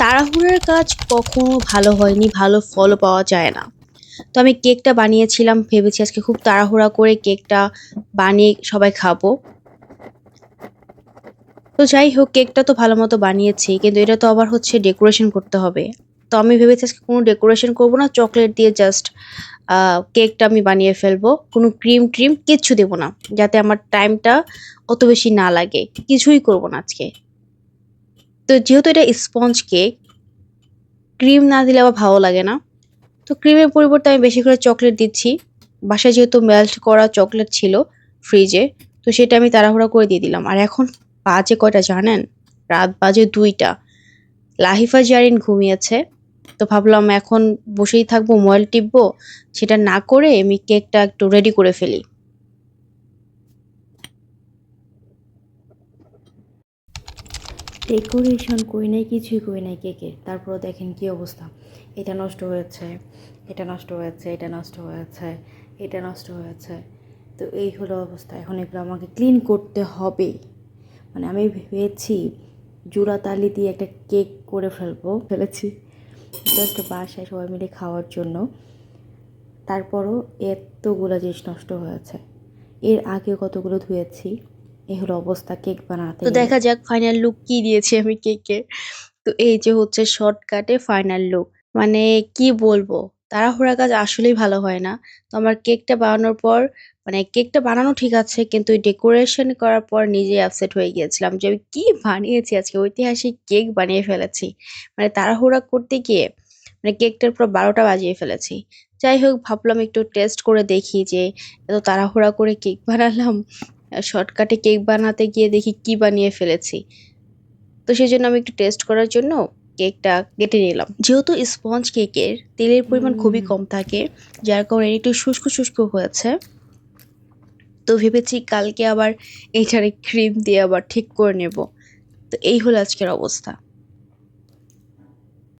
তাড়াহুড়োর কাজ কখনো ভালো হয়নি, ভালো ফলও পাওয়া যায় না। তো আমি কেকটা বানিয়েছিলাম, ভেবেছি আজকে খুব তাড়াহুড়া করে কেকটা বানিয়ে সবাই খাব। তো যাই হোক কেকটা তো ভালো মতো বানিয়েছি, কিন্তু এটা তো আবার হচ্ছে ডেকোরেশন করতে হবে। তো আমি ভেবেছি আজকে কোনো ডেকোরেশন করব না, চকলেট দিয়ে জাস্ট কেকটা আমি বানিয়ে ফেলব। কোনো ক্রিম-ট্রিম কিচ্ছু দেব না, যাতে আমার টাইমটা অত বেশি না লাগে। কিছুই করব না আজকে। তো যেহেতু এটা স্পঞ্জ কেক, ক্রিম না দিলে আবার ভালো লাগে না। তো ক্রিমের পরিবর্তে আমি বেশি করে চকলেট দিচ্ছি। বাসায় যেহেতু মেল্ট করা চকলেট ছিল ফ্রিজে, তো সেটা আমি তাড়াহুড়া করে দিয়ে দিলাম। আর এখন বাজে কয়টা জানেন? রাত বাজে ২টা। লাহিফা জারিন ঘুমিয়েছে। তো ভাবলাম এখন বসেই থাকব, মোবাইল টিপবো। সেটা না করে আমি কেকটা একটু রেডি করে ফেলি। ডেকোরেশন করি নাই, কিছুই করি নাই কেকের। তারপরও দেখেন কি অবস্থা। এটা নষ্ট হয়েছে, এটা নষ্ট হয়েছে, এটা নষ্ট হয়েছে, এটা নষ্ট হয়েছে। তো এই হলো অবস্থা। এখন এগুলো আমাকে ক্লিন করতে হবে। মানে আমি ভেবেছি জোড়া তালি দিয়ে একটা কেক করে ফেলব, ফেলেছি। জাস্ট বাসায় সবাই মিলে খাওয়ার জন্য। তারপরও এতগুলো জিনিস নষ্ট হয়েছে। এর আগে কতগুলো ধুয়েছি? এই হলো অবস্থা কেক বানাতে তো দেখা যাক ফাইনাল লুক কি দিয়েছি আমি কেকের। তো এই যে হচ্ছে শর্টকাটে ফাইনাল লুক। মানে কি বলব? তাড়াহুড়া কাজ আসলেই ভালো হয় না। তো আমার কেকটা বানানোর পর মানে কেকটা বানানো ঠিক আছে কিন্তু ডেকোরেশন করার পর নিজেই আপসেট হয়ে গিয়েছিলাম যে আমি কি বানিয়েছি আজকে ঐতিহাসিক কেক বানিয়ে ফেলেছি। মানে তাড়াহুড়া করতে গিয়ে মানে কেকটার পুরো ১২টা বাজিয়ে ফেলেছি। যাই হোক ভাবলাম একটু টেস্ট করে দেখি যে এত তাড়াহুড়া করে কেক বানালাম। শর্টকাটে কেক বানাতে গিয়ে দেখি কি বানিয়ে ফেলেছি। তো সেই জন্য আমি একটু টেস্ট করার জন্য কেকটা কেটে নিলাম। যেহেতু স্পঞ্জ কেকের তেলের পরিমাণ খুবই কম থাকে, যার কারণে একটু শুষ্ক, শুষ্ক হয়েছে। তো ভেবেছি কালকে আবার এইটারে ক্রিম দিয়ে আবার ঠিক করে নেব। তো এই হলো আজকের অবস্থা।